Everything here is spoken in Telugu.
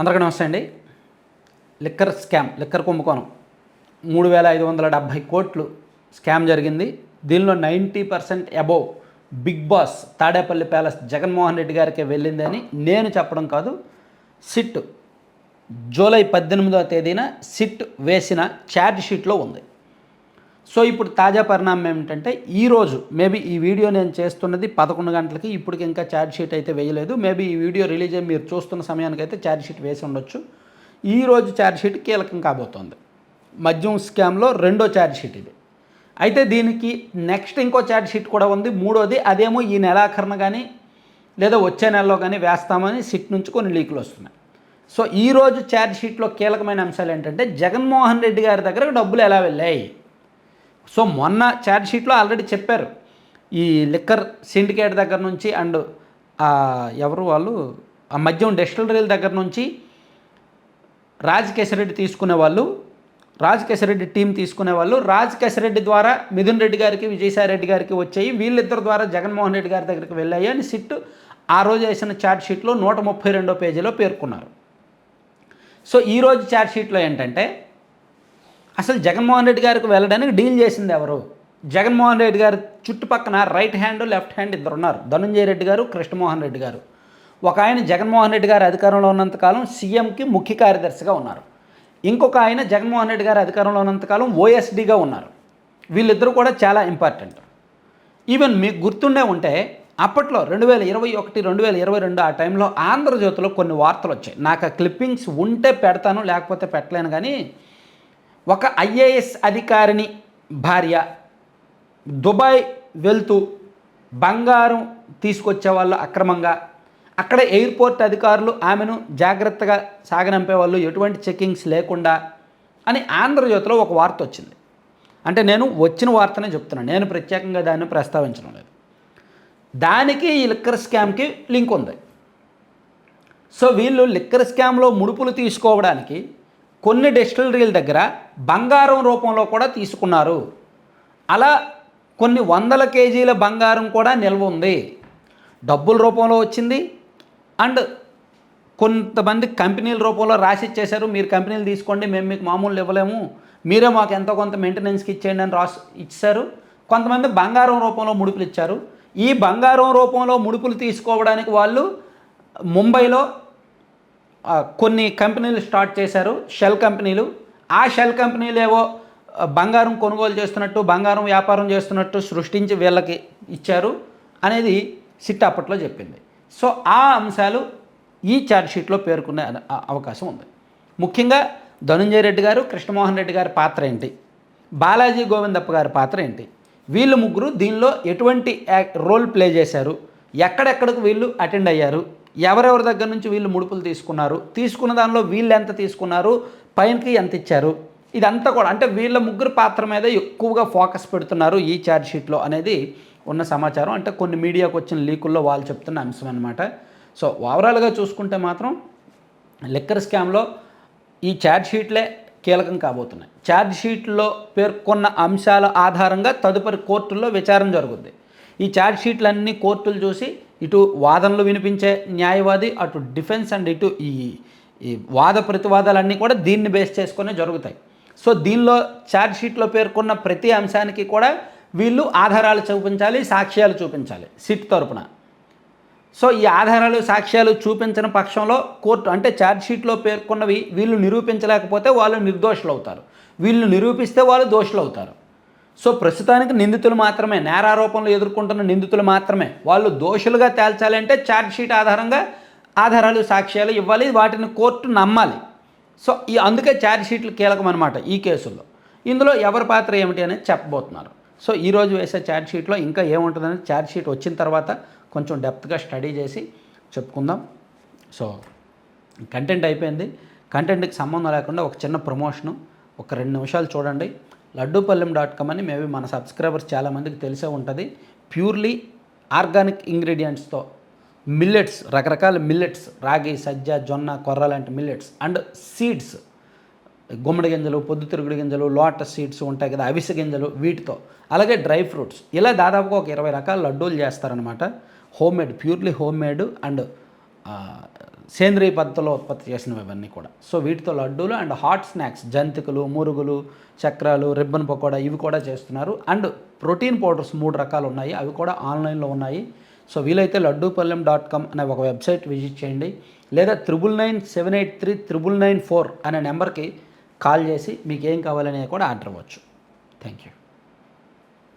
అందరికీ నమస్తే అండి. లిక్కర్ స్కామ్ లిక్కర్ కుంభకోణం. మూడు వేల ఐదు వందల డెబ్భై కోట్లు స్కామ్ జరిగింది. దీనిలో ninety percent above big boss Tadepalli palace Jaganmohan Reddy గారికి వెళ్ళిందని నేను చెప్పడం కాదు. సిట్ జూలై పద్దెనిమిదవ తేదీన సిట్ వేసిన ఛార్జ్ షీట్లో ఉంది. సో ఇప్పుడు తాజా పరిణామం ఏమిటంటే ఈరోజు మేబీ ఈ వీడియో నేను చేస్తున్నది పదకొండు గంటలకి ఇప్పటికి ఇంకా ఛార్జ్ షీట్ అయితే వేయలేదు. మేబీ ఈ వీడియో రిలీజ్ అయ్యి మీరు చూస్తున్న సమయానికి అయితే ఛార్జ్ షీట్ వేసి ఉండొచ్చు. ఈ రోజు ఛార్జ్ షీట్ కీలకం కాబోతోంది. మద్యం స్కామ్లో రెండో ఛార్జ్ షీట్ ఇది. అయితే దీనికి నెక్స్ట్ ఇంకో ఛార్జ్ షీట్ కూడా ఉంది. మూడోది అదేమో ఈ నెలాఖరున కానీ లేదా వచ్చే నెలలో కానీ వేస్తామని సిట్ నుంచి కొన్ని లీకులు వస్తున్నాయి. సో ఈ రోజు ఛార్జ్ షీట్లో కీలకమైన అంశాలు ఏంటంటే జగన్మోహన్ రెడ్డి గారి దగ్గరకు డబ్బులు ఎలా వెళ్ళాయి? సో మొన్న ఛార్జ్షీట్లో ఆల్రెడీ చెప్పారు. ఈ లిక్కర్ సిండికేట్ దగ్గర నుంచి అండ్ ఎవరు వాళ్ళు? ఆ మద్యం డెస్టిలరీల దగ్గర నుంచి రాజ్ తీసుకునే వాళ్ళు రాజ్ కేశరెడ్డి టీం తీసుకునే వాళ్ళు రాజ్ ద్వారా మిథున్ రెడ్డి గారికి విజయసాయి రెడ్డి గారికి వచ్చాయి వీళ్ళిద్దరి ద్వారా జగన్మోహన్ రెడ్డి గారి దగ్గరికి వెళ్ళాయి అని సిట్ ఆ రోజు వేసిన ఛార్జ్షీట్లో నూట ముప్పై రెండో పేజీలో పేర్కొన్నారు. సో ఈరోజు ఛార్జ్షీట్లో ఏంటంటే అసలు జగన్మోహన్ రెడ్డి గారికి వెళ్ళడానికి డీల్ చేసింది ఎవరు? జగన్మోహన్ రెడ్డి గారి చుట్టుపక్కన రైట్ హ్యాండ్ లెఫ్ట్ హ్యాండ్ ఇద్దరు ఉన్నారు. ధనుంజయ రెడ్డి గారు కృష్ణమోహన్ రెడ్డి గారు. ఒక ఆయన జగన్మోహన్ రెడ్డి గారు అధికారంలో ఉన్నంతకాలం సీఎంకి ముఖ్య కార్యదర్శిగా ఉన్నారు. ఇంకొక ఆయన జగన్మోహన్ రెడ్డి గారు అధికారంలో ఉన్నంతకాలం ఓఎస్డీగా ఉన్నారు. వీళ్ళిద్దరూ కూడా చాలా ఇంపార్టెంట్ ఈవెన్ మీకు గుర్తుండే ఉంటే అప్పట్లో రెండు వేల ఇరవై ఒకటి రెండు వేల ఇరవై రెండు ఆ టైంలో ఆంధ్రజ్యోతిలో కొన్ని వార్తలు వచ్చాయి. నాకు ఆ క్లిప్పింగ్స్ ఉంటే పెడతాను లేకపోతే పెట్టలేను కానీ ఒక ఐఏఎస్ అధికారిని భార్య దుబాయ్ వెళ్తూ బంగారం తీసుకొచ్చే వాళ్ళు అక్రమంగా. అక్కడ ఎయిర్పోర్ట్ అధికారులు ఆమెను జాగ్రత్తగా సాగనంపే వాళ్ళు ఎటువంటి చెకింగ్స్ లేకుండా అని ఆంధ్రజ్యోతిలో ఒక వార్త వచ్చింది. అంటే నేను వచ్చిన వార్తనే చెప్తున్నాను. నేను ప్రత్యేకంగా దాన్ని ప్రస్తావించడం లేదు. దానికి ఈ లిక్కర్ స్కామ్కి లింక్ ఉంది. సో వీళ్ళు లిక్కర్ స్కామ్లో ముడుపులు తీసుకోవడానికి కొన్ని డిస్టిలరీల దగ్గర బంగారం రూపంలో కూడా తీసుకున్నారు. అలా కొన్ని వందల కేజీల బంగారం కూడా నిల్వ ఉంది. డబ్బుల రూపంలో వచ్చింది. అండ్ కొంతమంది కంపెనీల రూపంలో రాసి ఇచ్చేశారు. మీరు కంపెనీలు తీసుకోండి మేము మీకు మామూలు ఇవ్వలేము. మీరే మాకు ఎంతో కొంత మెయింటెనెన్స్కి ఇచ్చేయండి అని రాసి ఇచ్చారు. కొంతమంది బంగారం రూపంలో ముడుపులు ఇచ్చారు. ఈ బంగారం రూపంలో ముడుపులు తీసుకోవడానికి వాళ్ళు ముంబైలో కొన్ని కంపెనీలు స్టార్ట్ చేశారు. షెల్ కంపెనీలు. ఆ షెల్ కంపెనీలు ఏవో బంగారం కొనుగోలు చేస్తున్నట్టు బంగారం వ్యాపారం చేస్తున్నట్టు సృష్టించి వీళ్ళకి ఇచ్చారు అనేది సిట్ అప్పట్లో చెప్పింది. సో ఆ అంశాలు ఈ ఛార్జ్షీట్లో పేర్కొనే అవకాశం ఉంది. ముఖ్యంగా ధనుంజయ రెడ్డి గారు కృష్ణమోహన్ రెడ్డి గారి పాత్ర ఏంటి? బాలాజీ గోవిందప్ప గారి పాత్ర ఏంటి? వీళ్ళు ముగ్గురు దీనిలో ఎటువంటి రోల్ ప్లే చేశారు? ఎక్కడెక్కడికి వీళ్ళు అటెండ్ అయ్యారు? ఎవరెవరి దగ్గర నుంచి వీళ్ళు ముడుపులు తీసుకున్నారు? తీసుకున్న దానిలో వీళ్ళు ఎంత తీసుకున్నారు? పైనకి ఎంత ఇచ్చారు? ఇదంతా కూడా అంటే వీళ్ళ ముగ్గురు పాత్ర మీద ఎక్కువగా ఫోకస్ పెడుతున్నారు ఈ ఛార్జ్ షీట్లో అనేది ఉన్న సమాచారం. అంటే కొన్ని మీడియాకు వచ్చిన లీకుల్లో వాళ్ళు చెప్తున్న అంశం అనమాట సో ఓవరాల్గా చూసుకుంటే మాత్రం లిక్కర్ స్కామ్లో ఈ ఛార్జ్ షీట్లే కీలకం కాబోతున్నాయి. ఛార్జ్ షీట్లో పేర్కొన్న అంశాల ఆధారంగా తదుపరి కోర్టుల్లో విచారణ జరుగుద్ది. ఈ ఛార్జ్ షీట్లన్నీ కోర్టులు చూసి ఇటు వాదనలు వినిపించే న్యాయవాది అటు డిఫెన్స్ అండ్ ఇటు ఈ ఈ వాద ప్రతివాదాలన్నీ కూడా దీన్ని బేస్ చేసుకునే జరుగుతాయి. సో దీనిలో ఛార్జ్షీట్లో పేర్కొన్న ప్రతి అంశానికి కూడా వీళ్ళు ఆధారాలు చూపించాలి సాక్ష్యాలు చూపించాలి సిట్ తరపున. సో ఈ ఆధారాలు సాక్ష్యాలు చూపించిన పక్షంలో కోర్టు అంటే ఛార్జ్షీట్లో పేర్కొన్నవి వీళ్ళు నిరూపించలేకపోతే వాళ్ళు నిర్దోషులు అవుతారు వీళ్ళు నిరూపిస్తే వాళ్ళు దోషులు అవుతారు సో ప్రస్తుతానికి నిందితులు మాత్రమే నేరారోపణలు ఎదుర్కొంటున్న నిందితులు మాత్రమే. వాళ్ళు దోషులుగా తేల్చాలంటే ఛార్జ్ షీట్ ఆధారంగా ఆధారాలు సాక్ష్యాలు ఇవ్వాలి వాటిని కోర్టు నమ్మాలి. సో ఈ అందుకే ఛార్జ్ షీట్లు కీలకం అనమాట ఈ కేసుల్లో. ఇందులో ఎవరి పాత్ర ఏమిటి అనేది చెప్పబోతున్నారు. సో ఈరోజు వేసే ఛార్జ్ షీట్లో ఇంకా ఏముంటుందని ఛార్జ్ షీట్ వచ్చిన తర్వాత కొంచెం డెప్త్గా స్టడీ చేసి చెప్పుకుందాం. సో కంటెంట్ అయిపోయింది. కంటెంట్కి సంబంధం లేకుండా ఒక చిన్న ప్రమోషను ఒక రెండు నిమిషాలు చూడండి. లడ్డూపల్లెం డాట్ కామ్ అని మేబీ మన సబ్స్క్రైబర్స్ చాలామందికి తెలిసే ఉంటుంది. ప్యూర్లీ ఆర్గానిక్ ఇంగ్రీడియంట్స్తో మిల్లెట్స్ రకరకాల మిల్లెట్స్ రాగి సజ్జ జొన్న కొర్ర లాంటి మిల్లెట్స్ అండ్ సీడ్స్. గుమ్మడి గింజలు పొద్దుతిరుగుడు గింజలు లోటస్ సీడ్స్ ఉంటాయి కదా అవిసె గింజలు వీటితో. అలాగే డ్రై ఫ్రూట్స్. ఇలా దాదాపుగా ఒక ఇరవై రకాల లడ్డూలు చేస్తారనమాట home made purely home made and సేంద్రియ పద్ధతిలో ఉత్పత్తి చేసినవి ఇవన్నీ కూడా. సో వీటితో లడ్డూలు అండ్ హాట్ స్నాక్స్ జంతికలు మురుగులు చక్రాలు రిబ్బన్ పకోడా ఇవి కూడా చేస్తున్నారు. అండ్ ప్రోటీన్ పౌడర్స్ మూడు రకాలు ఉన్నాయి. అవి కూడా ఆన్లైన్లో ఉన్నాయి. సో వీలైతే లడ్డూపల్లెం డాట్ కామ్ అనే ఒక వెబ్సైట్ విజిట్ చేయండి. లేదా triple nine seven eight three triple nine four అనే నెంబర్కి కాల్ చేసి మీకు ఏం కావాలనేది కూడా ఆర్డర్ ఇవ్వచ్చు థ్యాంక్ యూ.